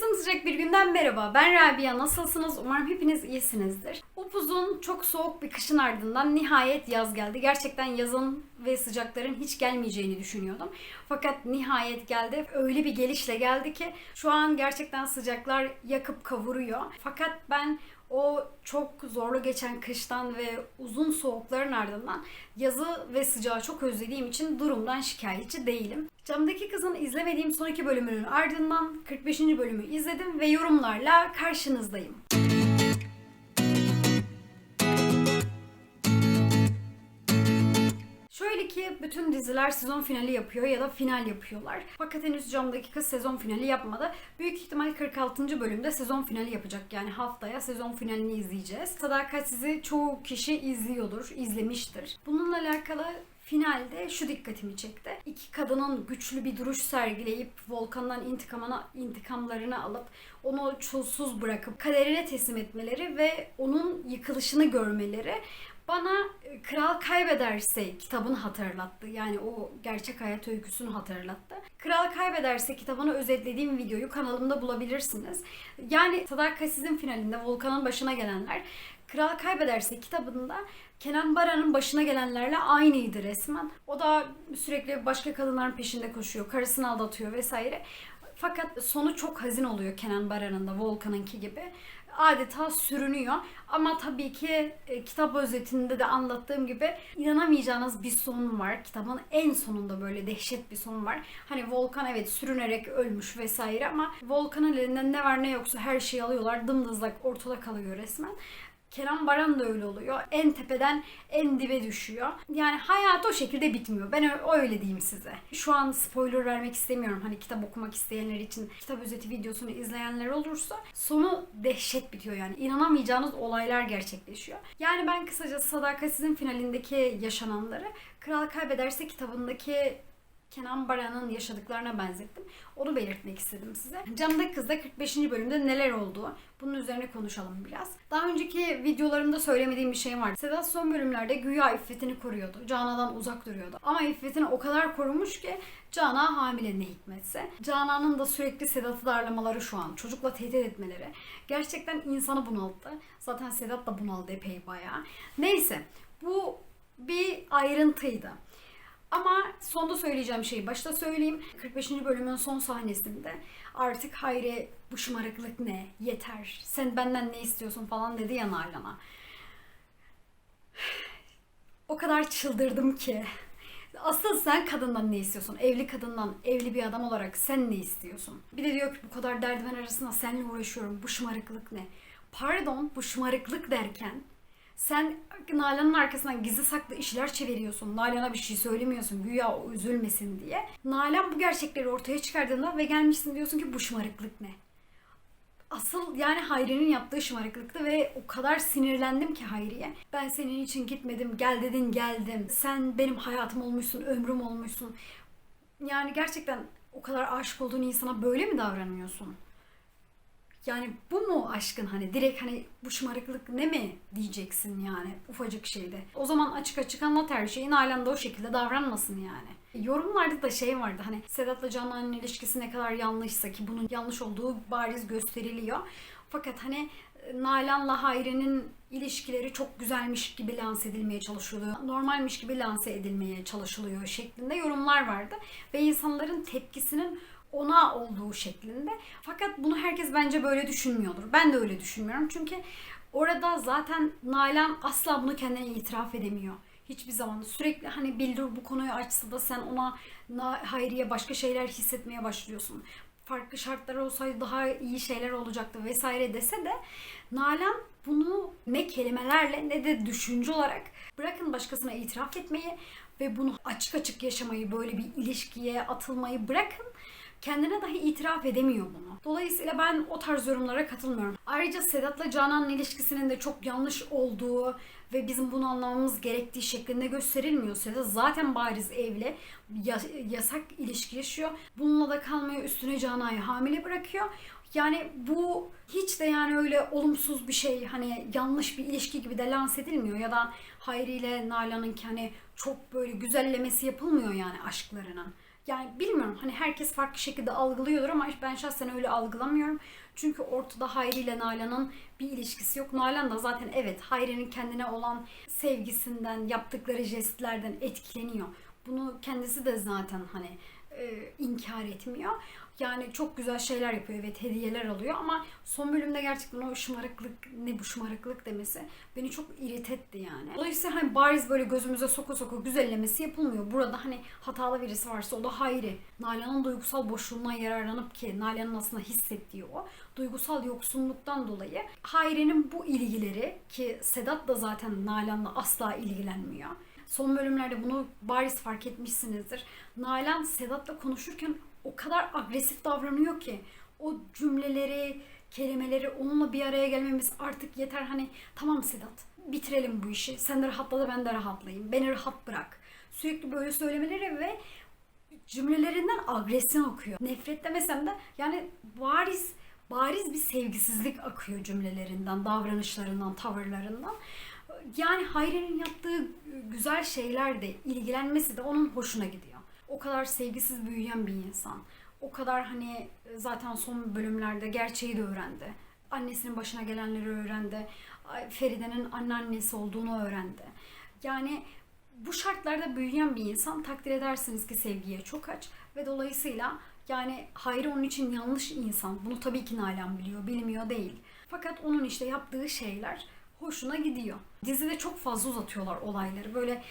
Sımsıcak bir günden merhaba. Ben Rabia. Nasılsınız? Umarım hepiniz iyisinizdir. Upuzun, çok soğuk bir kışın ardından nihayet yaz geldi. Gerçekten yazın ve sıcakların hiç gelmeyeceğini düşünüyordum. Fakat nihayet geldi. Öyle bir gelişle geldi ki şu an gerçekten sıcaklar yakıp kavuruyor. Fakat ben o çok zorlu geçen kıştan ve uzun soğukların ardından yazı ve sıcağı çok özlediğim için durumdan şikayetçi değilim. Camdaki Kızın izlemediğim son iki bölümünün ardından 45. bölümü izledim ve yorumlarla karşınızdayım. Şöyle ki bütün diziler sezon finali yapıyor ya da final yapıyorlar. Fakat henüz Camdaki Kız sezon finali yapmadı. Büyük ihtimal 46. bölümde sezon finali yapacak. Yani haftaya sezon finalini izleyeceğiz. Sadakatsiz'i çoğu kişi izliyordur, izlemiştir. Bununla alakalı Finalde şu dikkatimi çekti. İki kadının güçlü bir duruş sergileyip Volkan'dan intikamına, intikamlarını alıp onu çulsuz bırakıp kaderine teslim etmeleri ve onun yıkılışını görmeleri bana e, Kral Kaybederse kitabını hatırlattı. Yani o gerçek hayat öyküsünü hatırlattı. Kral Kaybederse kitabını özetlediğim videoyu kanalımda bulabilirsiniz. Yani Sadakatsiz'in finalinde Volkan'ın başına gelenler Kral Kaybederse kitabında Kenan Baran'ın başına gelenlerle aynıydı resmen. O da sürekli başka kadınların peşinde koşuyor, karısını aldatıyor vesaire. Fakat sonu çok hazin oluyor Kenan Baran'ın da Volkan'ınki gibi. Adeta sürünüyor. Ama tabii ki e, kitap özetinde de anlattığım gibi inanamayacağınız bir son var. Kitabın en sonunda böyle dehşet bir son var. Hani Volkan evet sürünerek ölmüş vesaire ama Volkan'ın elinden ne var ne yoksa her şeyi alıyorlar. Dımdızlak ortada kalıyor resmen. Kenan Baran da öyle oluyor. En tepeden en dibe düşüyor. Yani hayat o şekilde bitmiyor. Ben öyle diyeyim size. Şu an spoiler vermek istemiyorum. Hani kitap okumak isteyenler için kitap özeti videosunu izleyenler olursa sonu dehşet bitiyor yani. İnanamayacağınız olaylar gerçekleşiyor. Yani ben kısaca Sadakatsiz'in finalindeki yaşananları Kral Kaybederse kitabındaki Kenan Baran'ın yaşadıklarına benzettim. Onu belirtmek istedim size. Camdaki Kız'da 45. bölümde neler oldu? Bunun üzerine konuşalım biraz. Daha önceki videolarımda söylemediğim bir şey var. Sedat son bölümlerde güya iffetini koruyordu. Canan'dan uzak duruyordu. Ama iffetini o kadar korumuş ki Cana hamile ne hikmetse. Canan'ın da sürekli Sedat'ı darlamaları şu an. Çocukla tehdit etmeleri. Gerçekten insanı bunalttı. Zaten Sedat da bunaldı epey bayağı. Neyse bu bir ayrıntıydı. Ama sonda söyleyeceğim şeyi başta söyleyeyim. 45. bölümün son sahnesinde artık Hayri bu şımarıklık ne? Yeter. Sen benden ne istiyorsun falan dedi ya Nalan'a. O kadar çıldırdım ki. Asıl sen kadından ne istiyorsun? Evli kadından, evli bir adam olarak sen ne istiyorsun? Bir de diyor ki bu kadar derdiven arasında seninle uğraşıyorum. Bu şımarıklık ne? Pardon bu şımarıklık derken sen Nalan'ın arkasından gizli saklı işler çeviriyorsun. Nalan'a bir şey söylemiyorsun güya o üzülmesin diye. Nalan bu gerçekleri ortaya çıkardığında ve gelmişsin diyorsun ki bu şımarıklık ne? Asıl yani Hayri'nin yaptığı şımarıklıktı ve o kadar sinirlendim ki Hayri'ye. Ben senin için gitmedim, gel dedin geldim. Sen benim hayatım olmuşsun, ömrüm olmuşsun. Yani gerçekten o kadar aşık olduğun insana böyle mi davranıyorsun? Yani bu mu aşkın hani direkt hani bu şımarıklık ne mi diyeceksin yani ufacık şeyde. O zaman açık açık anlat her şeyi Nalan da o şekilde davranmasın yani. Yorumlarda da şey vardı hani Sedat'la Canan'ın ilişkisi ne kadar yanlışsa ki bunun yanlış olduğu bariz gösteriliyor. Fakat hani Nalan'la Hayri'nin ilişkileri çok güzelmiş gibi lanse edilmeye çalışılıyor. Normalmiş gibi lanse edilmeye çalışılıyor şeklinde yorumlar vardı. Ve insanların tepkisinin ona olduğu şeklinde. Fakat bunu herkes bence böyle düşünmüyordur. Ben de öyle düşünmüyorum. Çünkü orada zaten Nalan asla bunu kendine itiraf edemiyor. Hiçbir zaman sürekli hani Bildur bu konuyu açsa da sen ona Hayriye başka şeyler hissetmeye başlıyorsun. Farklı şartlar olsaydı daha iyi şeyler olacaktı vesaire dese de Nalan bunu ne kelimelerle ne de düşünce olarak bırakın başkasına itiraf etmeyi ve bunu açık açık yaşamayı böyle bir ilişkiye atılmayı bırakın kendine dahi itiraf edemiyor bunu. Dolayısıyla ben o tarz yorumlara katılmıyorum. Ayrıca Sedat'la Canan'ın ilişkisinin de çok yanlış olduğu ve bizim bunu anlamamız gerektiği şeklinde gösterilmiyor. Sedat zaten bariz evli, yasak ilişki yaşıyor. Bununla da kalmaya üstüne Canan'ı hamile bırakıyor. Yani bu hiç de yani öyle olumsuz bir şey hani yanlış bir ilişki gibi de lanse edilmiyor ya da Hayri ile Nalan'ın hani çok böyle güzellemesi yapılmıyor yani aşklarının. Yani bilmiyorum hani herkes farklı şekilde algılıyordur ama ben şahsen öyle algılamıyorum. Çünkü ortada Hayri ile Nalan'ın bir ilişkisi yok. Nalan da zaten evet Hayri'nin kendine olan sevgisinden, yaptıkları jestlerden etkileniyor. Bunu kendisi de zaten hani e, inkar etmiyor. Yani çok güzel şeyler yapıyor. Evet hediyeler alıyor ama son bölümde gerçekten o şımarıklık ne bu şımarıklık demesi beni çok irit etti yani. Dolayısıyla hani bariz böyle gözümüze soka soka güzellemesi yapılmıyor. Burada hani hatalı birisi varsa o da Hayri. Nalan'ın duygusal boşluğundan yararlanıp ki Nalan'ın aslında hissettiği o duygusal yoksunluktan dolayı Hayri'nin bu ilgileri ki Sedat da zaten Nalan'la asla ilgilenmiyor. Son bölümlerde bunu bariz fark etmişsinizdir. Nalan Sedat'la konuşurken o kadar agresif davranıyor ki o cümleleri, kelimeleri onunla bir araya gelmemiz artık yeter. Hani tamam Sedat bitirelim bu işi. Sen de rahatla da ben de rahatlayayım. Beni rahat bırak. Sürekli böyle söylemeleri ve cümlelerinden agresyon akıyor. Nefret demesem de yani bariz bariz bir sevgisizlik akıyor cümlelerinden, davranışlarından, tavırlarından. Yani Hayri'nin yaptığı güzel şeyler de ilgilenmesi de onun hoşuna gidiyor. O kadar sevgisiz büyüyen bir insan. O kadar hani zaten son bölümlerde gerçeği de öğrendi. Annesinin başına gelenleri öğrendi. Feride'nin anneannesi olduğunu öğrendi. Yani bu şartlarda büyüyen bir insan takdir edersiniz ki sevgiye çok aç ve dolayısıyla yani Hayri onun için yanlış insan. Bunu tabii ki Nalan biliyor, bilmiyor değil. Fakat onun işte yaptığı şeyler hoşuna gidiyor. Dizide çok fazla uzatıyorlar olayları. Böyle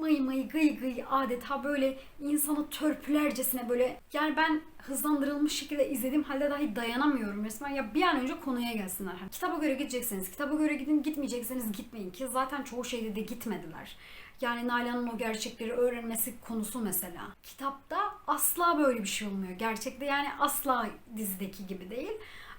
mıy mıy gıy gıy adeta böyle insanı törpülercesine böyle yani ben hızlandırılmış şekilde izlediğim halde dahi dayanamıyorum resmen. Ya bir an önce konuya gelsinler. Kitaba göre gidecekseniz kitaba göre gidin gitmeyecekseniz gitmeyin ki zaten çoğu şeyde de gitmediler. Yani Nalan'ın o gerçekleri öğrenmesi konusu mesela. Kitapta asla böyle bir şey olmuyor. Gerçekte yani asla dizideki gibi değil.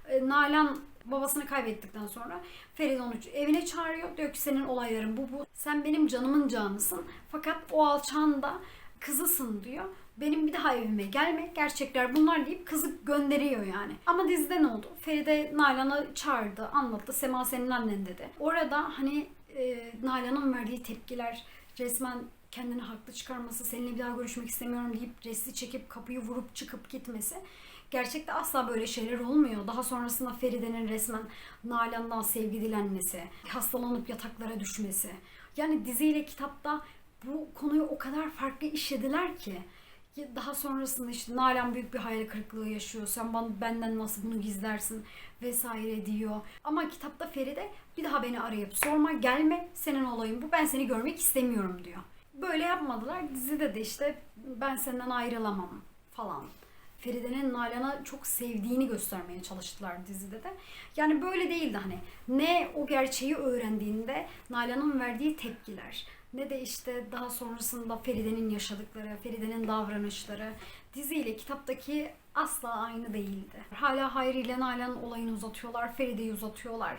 E, Nalan babasını kaybettikten sonra Ferit onu evine çağırıyor. Diyor ki senin olayların bu bu. Sen benim canımın canısın. Fakat o alçağın da kızısın diyor. Benim bir daha evime gelme. Gerçekler bunlar deyip kızı gönderiyor yani. Ama dizide ne oldu? Feride Nalan'ı çağırdı, anlattı. Sema senin annen dedi. Orada hani e, Nalan'ın verdiği tepkiler resmen kendini haklı çıkarması, seninle bir daha görüşmek istemiyorum deyip resti çekip kapıyı vurup çıkıp gitmesi. Gerçekte asla böyle şeyler olmuyor. Daha sonrasında Feride'nin resmen Nalan'dan sevgi dilenmesi, hastalanıp yataklara düşmesi. Yani diziyle kitapta bu konuyu o kadar farklı işlediler ki. Daha sonrasında işte Nalan büyük bir hayal kırıklığı yaşıyor. Sen bana, benden nasıl bunu gizlersin vesaire diyor. Ama kitapta Feride bir daha beni arayıp sorma gelme senin olayın bu ben seni görmek istemiyorum diyor. Böyle yapmadılar. Dizide de işte ben senden ayrılamam falan. Feride'nin Nalan'a çok sevdiğini göstermeye çalıştılar dizide de. Yani böyle değildi hani. Ne o gerçeği öğrendiğinde Nalan'ın verdiği tepkiler ne de işte daha sonrasında Feride'nin yaşadıkları, Feride'nin davranışları diziyle kitaptaki asla aynı değildi. Hala Hayri ile Nalan'ın olayını uzatıyorlar, Feride'yi uzatıyorlar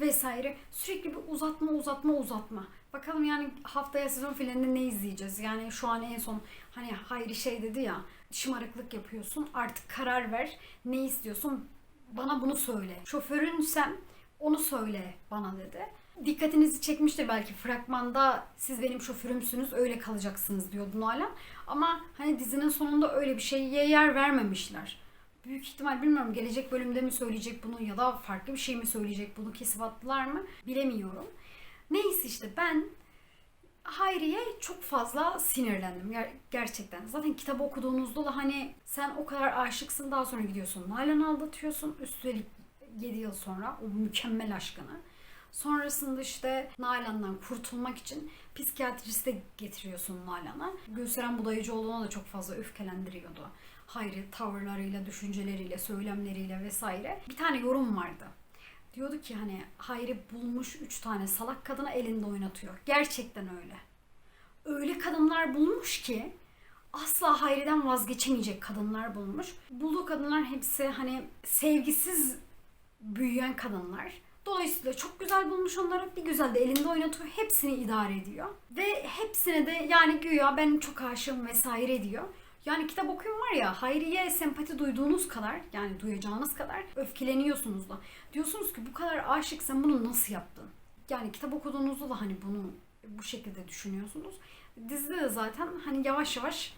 vesaire. Sürekli bir uzatma uzatma uzatma. Bakalım yani haftaya sezon finalinde ne izleyeceğiz? Yani şu an en son hani Hayri şey dedi ya şımarıklık yapıyorsun artık karar ver ne istiyorsun bana bunu söyle. Şoförünsem onu söyle bana dedi. Dikkatinizi çekmiştir belki fragmanda siz benim şoförümsünüz öyle kalacaksınız diyordu Nalan. Ama hani dizinin sonunda öyle bir şeye yer vermemişler. Büyük ihtimal bilmiyorum gelecek bölümde mi söyleyecek bunu ya da farklı bir şey mi söyleyecek bunu kesip attılar mı bilemiyorum. Neyse işte ben Hayri'ye çok fazla sinirlendim ger- gerçekten. Zaten kitabı okuduğunuzda da hani sen o kadar aşıksın daha sonra gidiyorsun Nalan'ı aldatıyorsun. Üstelik 7 yıl sonra o mükemmel aşkını. Sonrasında işte Nalan'dan kurtulmak için psikiyatriste getiriyorsun Nalan'a. Gülseren Budayıcıoğlu'na da çok fazla öfkelendiriyordu. Hayri tavırlarıyla, düşünceleriyle, söylemleriyle vesaire. Bir tane yorum vardı. Diyordu ki hani Hayri bulmuş üç tane salak kadını elinde oynatıyor. Gerçekten öyle. Öyle kadınlar bulmuş ki asla Hayri'den vazgeçemeyecek kadınlar bulmuş. Bulduğu kadınlar hepsi hani sevgisiz büyüyen kadınlar. Dolayısıyla çok güzel bulmuş onları. Bir güzel de elinde oynatıyor. Hepsini idare ediyor. Ve hepsine de yani güya ben çok aşığım vesaire diyor. Yani kitap okuyun var ya Hayriye sempati duyduğunuz kadar yani duyacağınız kadar öfkeleniyorsunuz da. Diyorsunuz ki bu kadar aşıksan bunu nasıl yaptın? Yani kitap okuduğunuzda da hani bunu bu şekilde düşünüyorsunuz. Dizide de zaten hani yavaş yavaş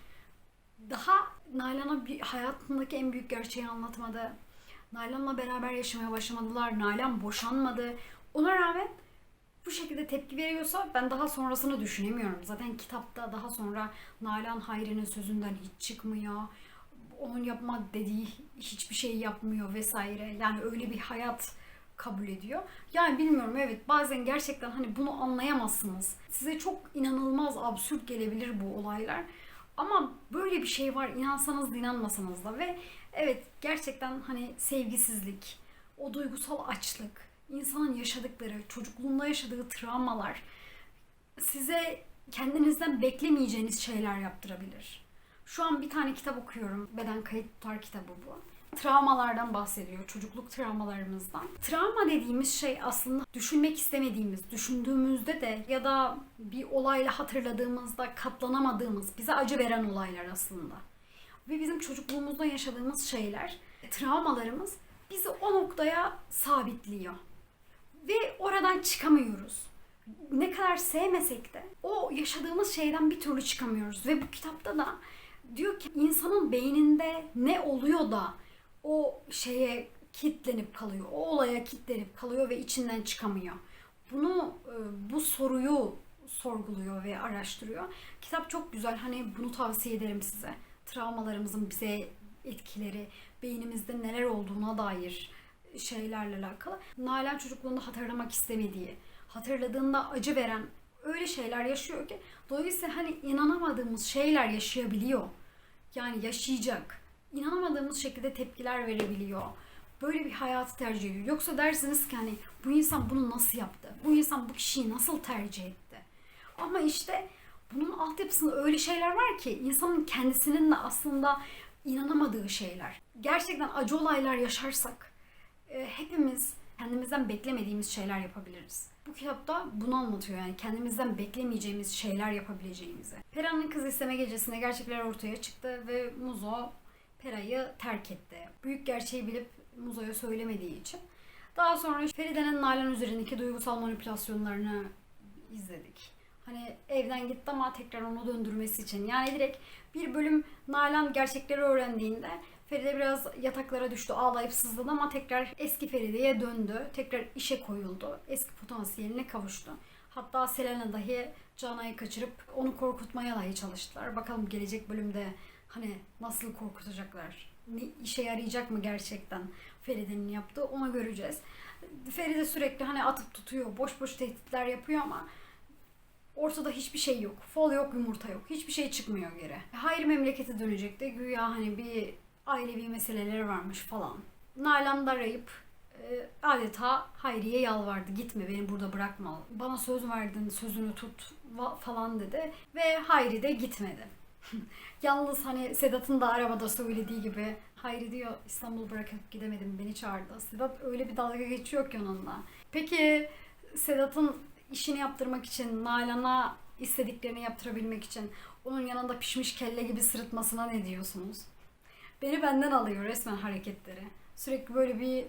daha Nalan'a bir hayatındaki en büyük gerçeği anlatmadı. Nalan'la beraber yaşamaya başlamadılar. Nalan boşanmadı. Ona rağmen bu şekilde tepki veriyorsa ben daha sonrasını düşünemiyorum. Zaten kitapta daha sonra Nalan Hayri'nin sözünden hiç çıkmıyor. Onun yapma dediği hiçbir şey yapmıyor vesaire. Yani öyle bir hayat kabul ediyor. Yani bilmiyorum evet bazen gerçekten hani bunu anlayamazsınız. Size çok inanılmaz absürt gelebilir bu olaylar. Ama böyle bir şey var inansanız da inanmasanız da ve evet gerçekten hani sevgisizlik, o duygusal açlık, insanın yaşadıkları, çocukluğunda yaşadığı travmalar size kendinizden beklemeyeceğiniz şeyler yaptırabilir. Şu an bir tane kitap okuyorum. Beden kayıt tutar kitabı bu. Travmalardan bahsediyor. Çocukluk travmalarımızdan. Travma dediğimiz şey aslında düşünmek istemediğimiz, düşündüğümüzde de ya da bir olayla hatırladığımızda katlanamadığımız, bize acı veren olaylar aslında. Ve bizim çocukluğumuzda yaşadığımız şeyler, travmalarımız bizi o noktaya sabitliyor. Ve oradan çıkamıyoruz. Ne kadar sevmesek de o yaşadığımız şeyden bir türlü çıkamıyoruz. Ve bu kitapta da diyor ki insanın beyninde ne oluyor da o şeye kitlenip kalıyor. O olaya kitlenip kalıyor ve içinden çıkamıyor. Bunu e, bu soruyu sorguluyor ve araştırıyor. Kitap çok güzel. Hani bunu tavsiye ederim size. Travmalarımızın bize etkileri, beynimizde neler olduğuna dair şeylerle alakalı. Nalan çocukluğunda hatırlamak istemediği, hatırladığında acı veren öyle şeyler yaşıyor ki dolayısıyla hani inanamadığımız şeyler yaşayabiliyor. Yani yaşayacak. İnanamadığımız şekilde tepkiler verebiliyor. Böyle bir hayatı tercih ediyor. Yoksa dersiniz ki hani bu insan bunu nasıl yaptı? Bu insan bu kişiyi nasıl tercih etti? Ama işte bunun altyapısında öyle şeyler var ki insanın kendisinin de aslında inanamadığı şeyler. Gerçekten acı olaylar yaşarsak hepimiz kendimizden beklemediğimiz şeyler yapabiliriz. Bu kitapta bunu anlatıyor yani kendimizden beklemeyeceğimiz şeyler yapabileceğimizi. Pera'nın kız isteme gecesinde gerçekler ortaya çıktı ve Muzo Pera'yı terk etti. Büyük gerçeği bilip Muzo'ya söylemediği için. Daha sonra Feride'nin Nalan üzerindeki duygusal manipülasyonlarını izledik. Hani evden gitti ama tekrar onu döndürmesi için. Yani direkt bir bölüm Nalan gerçekleri öğrendiğinde Feride biraz yataklara düştü, ağlayıp sızladı ama tekrar eski Feride'ye döndü. Tekrar işe koyuldu. Eski potansiyeline kavuştu. Hatta Selena dahi Cana'yı kaçırıp onu korkutmaya dahi çalıştılar. Bakalım gelecek bölümde hani nasıl korkutacaklar? Ne işe yarayacak mı gerçekten Feride'nin yaptığı onu göreceğiz. Feride sürekli hani atıp tutuyor, boş boş tehditler yapıyor ama ortada hiçbir şey yok. Fol yok, yumurta yok. Hiçbir şey çıkmıyor geri. Hayır memlekete dönecekti. Güya hani bir ailevi meseleleri varmış falan. Nalan arayıp e, adeta Hayri'ye yalvardı. Gitme beni burada bırakma. Bana söz verdin sözünü tut falan dedi. Ve Hayri de gitmedi. Yalnız hani Sedat'ın da arabada söylediği gibi Hayri diyor İstanbul bırakıp gidemedim beni çağırdı. Sedat öyle bir dalga geçiyor ki onunla. Peki Sedat'ın işini yaptırmak için Nalan'a istediklerini yaptırabilmek için onun yanında pişmiş kelle gibi sırıtmasına ne diyorsunuz? Beni benden alıyor resmen hareketleri. Sürekli böyle bir e,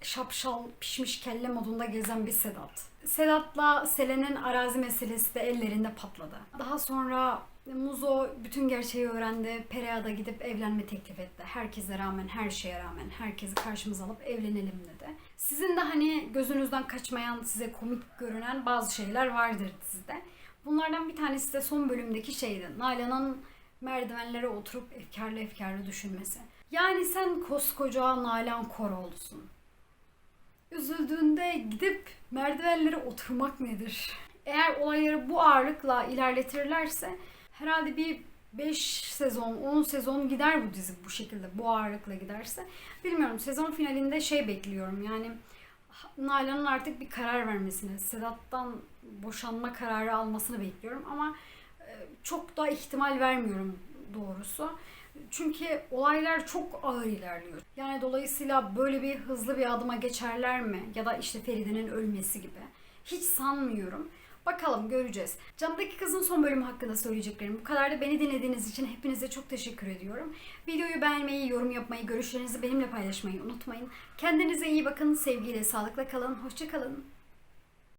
şapşal pişmiş kelle modunda gezen bir Sedat. Sedat'la Selen'in arazi meselesi de ellerinde patladı. Daha sonra Muzo bütün gerçeği öğrendi. Perea da gidip evlenme teklif etti. Herkese rağmen, her şeye rağmen herkesi karşımıza alıp evlenelim dedi. Sizin de hani gözünüzden kaçmayan, size komik görünen bazı şeyler vardır dizide. Bunlardan bir tanesi de son bölümdeki şeydi. Nalan'ın merdivenlere oturup efkarlı efkarlı düşünmesi. Yani sen koskoca Nalan Koroğlu'sun. Üzüldüğünde gidip merdivenlere oturmak nedir? Eğer olayları bu ağırlıkla ilerletirlerse herhalde bir 5 sezon, 10 sezon gider bu dizi bu şekilde, bu ağırlıkla giderse. Bilmiyorum, sezon finalinde şey bekliyorum yani Nalan'ın artık bir karar vermesini, Sedat'tan boşanma kararı almasını bekliyorum ama çok da ihtimal vermiyorum doğrusu. Çünkü olaylar çok ağır ilerliyor. Yani dolayısıyla böyle bir hızlı bir adıma geçerler mi? Ya da işte Feride'nin ölmesi gibi. Hiç sanmıyorum. Bakalım göreceğiz. Camdaki kızın son bölümü hakkında söyleyeceklerim bu kadar da beni dinlediğiniz için hepinize çok teşekkür ediyorum. Videoyu beğenmeyi, yorum yapmayı, görüşlerinizi benimle paylaşmayı unutmayın. Kendinize iyi bakın, sevgiyle, sağlıkla kalın, hoşçakalın.